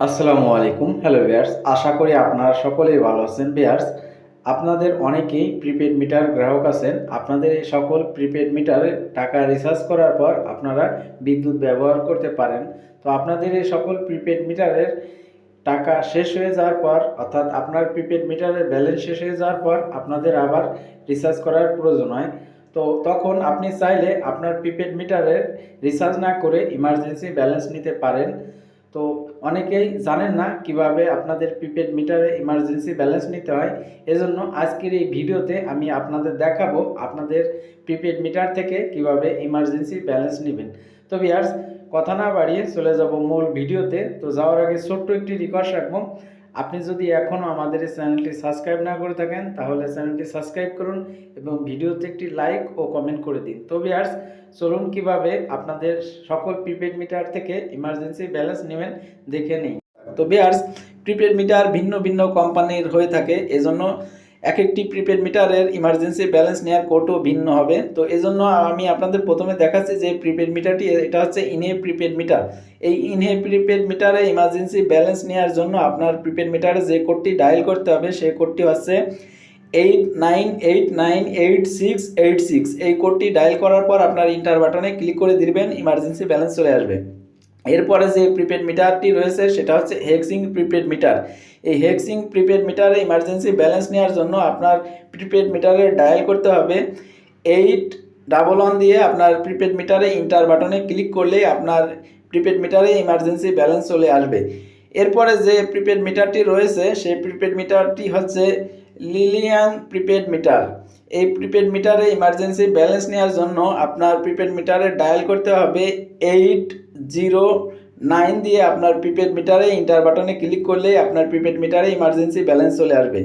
আসসালামু আলাইকুম। হ্যালো বিয়ার্স আশা করি আপনারা সকলেই ভালো আছেন। বিয়ার্স আপনাদের অনেকেই প্রিপেড মিটার গ্রাহক আছেন। আপনাদের এই সকল প্রিপেড মিটারে টাকা রিচার্জ করার পর আপনারা বিদ্যুৎ ব্যবহার করতে পারেন। তো আপনাদের এই সকল প্রিপেড মিটারের টাকা শেষ হয়ে যাওয়ার পর, অর্থাৎ আপনার প্রিপেড মিটারের ব্যালেন্স শেষ হয়ে যাওয়ার পর আপনাদের আবার রিচার্জ করার প্রয়োজন হয়। তো তখন আপনি চাইলে আপনার প্রিপেড মিটারের রিচার্জ না করে ইমার্জেন্সি ব্যালেন্স নিতে পারেন। তো অনেকেই জানেন না কীভাবে আপনাদের প্রিপেড মিটারে ইমার্জেন্সি ব্যালেন্স নিতে হয়। এজন্য আজকের এই ভিডিওতে আমি আপনাদের দেখাবো আপনাদের প্রিপেড মিটার থেকে কীভাবে ইমার্জেন্সি ব্যালেন্স নেবেন। তো বিয়ার্স কথা না বাড়িয়ে চলে যাব মূল ভিডিওতে। তো যাওয়ার আগে ছোট্ট একটি রিকোয়েস্ট রাখব। আপনি যদি এখনও আমাদের এই চ্যানেলটি সাবস্ক্রাইব না করে থাকেন, তাহলে চ্যানেলটি সাবস্ক্রাইব করুন এবং ভিডিওতে একটি লাইক ও কমেন্ট করে দিন। তো বিয়ার্স চলুন কীভাবে আপনাদের সকল প্রিপেড মিটার থেকে ইমার্জেন্সি ব্যালেন্স নেবেন দেখে নিই। তো বিয়ার্স প্রিপেড মিটার ভিন্ন ভিন্ন কোম্পানির হয়ে থাকে, এজন্য এক একটি প্রিপেড মিটারের ইমার্জেন্সি ব্যালেন্স নেওয়ার কোডও ভিন্ন হবে। তো এজন্য আমি আপনাদের প্রথমে দেখাচ্ছি যে প্রিপেড মিটারটি এটা হচ্ছে ইনহে প্রিপেড মিটার এই ইনহে প্রিপেড মিটারে ইমার্জেন্সি ব্যালেন্স নেওয়ার জন্য আপনার প্রিপেড মিটারে যে কোডটি ডায়াল করতে হবে, সেই কোডটি হচ্ছে eight nine eight nine eight six eight six এই কোডটি ডায়াল করার পর আপনার ইন্টার বাটনে ক্লিক করে দিবেন ইমার্জেন্সি ব্যালেন্স চলে আসবে। এরপরে যে প্রিপেড মিটারটি রয়েছে, সেটা হচ্ছে হেক্সিং প্রিপেড মিটার এই হেক্সিং প্রিপেড মিটারে ইমার্জেন্সি ব্যালেন্স নেওয়ার জন্য আপনার প্রিপেড মিটারে ডায়াল করতে হবে। এইট ডাবল ওয়ান দিয়ে আপনার প্রিপেড মিটারে ইন্টার বাটনে ক্লিক করলেই আপনার প্রিপেড মিটারে ইমার্জেন্সি ব্যালেন্স চলে আসবে। এরপরে যে প্রিপেড মিটারটি রয়েছে, সেই প্রিপেড মিটারটি হচ্ছে লিলিয়ান প্রিপেড মিটার এই প্রিপেড মিটারে ইমার্জেন্সি ব্যালেন্স নেওয়ার জন্য আপনার প্রিপেড মিটারে ডায়াল করতে হবে এইট জিরো নাইন দিয়ে আপনার প্রিপেড মিটারে ইন্টার বাটনে ক্লিক করলেই আপনার প্রিপেড মিটারে ইমার্জেন্সি ব্যালেন্স চলে আসবে।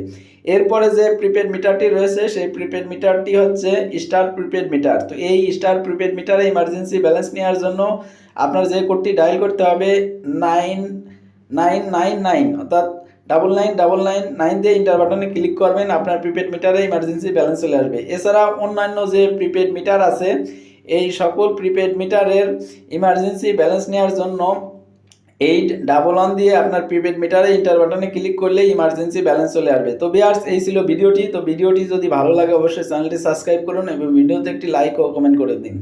এরপরে যে প্রিপেড মিটারটি রয়েছে, সেই প্রিপেড মিটারটি হচ্ছে স্টার প্রিপেড মিটার তো এই স্টার প্রিপেড মিটারে ইমার্জেন্সি ব্যালেন্স নেওয়ার জন্য আপনার যে কোডটি ডায়াল করতে হবে নাইন নাইন নাইন নাইন অর্থাৎ double nine double nine nine দিয়ে ইন্টার বাটনে ক্লিক করবেন, আপনার প্রিপেড মিটারে ইমার্জেন্সি ব্যালেন্স চলে আসবে। এছাড়া অন্যান্য যে প্রিপেড মিটার আছে, এই সকল প্রিপেড মিটারের ইমার্জেন্সি ব্যালেন্স নেওয়ার জন্য এইট ডাবল ওয়ান দিয়ে আপনার প্রিপেড মিটারে ইন্টার বাটনে ক্লিক করলে ইমার্জেন্সি ব্যালেন্স চলে আসবে। তো বিয়ার্স এই ছিল ভিডিওটি। তো ভিডিওটি যদি ভালো লাগে, অবশ্যই চ্যানেলটি সাবস্ক্রাইব করুন এবং ভিডিওতে একটি লাইক ও কমেন্ট করে দিন।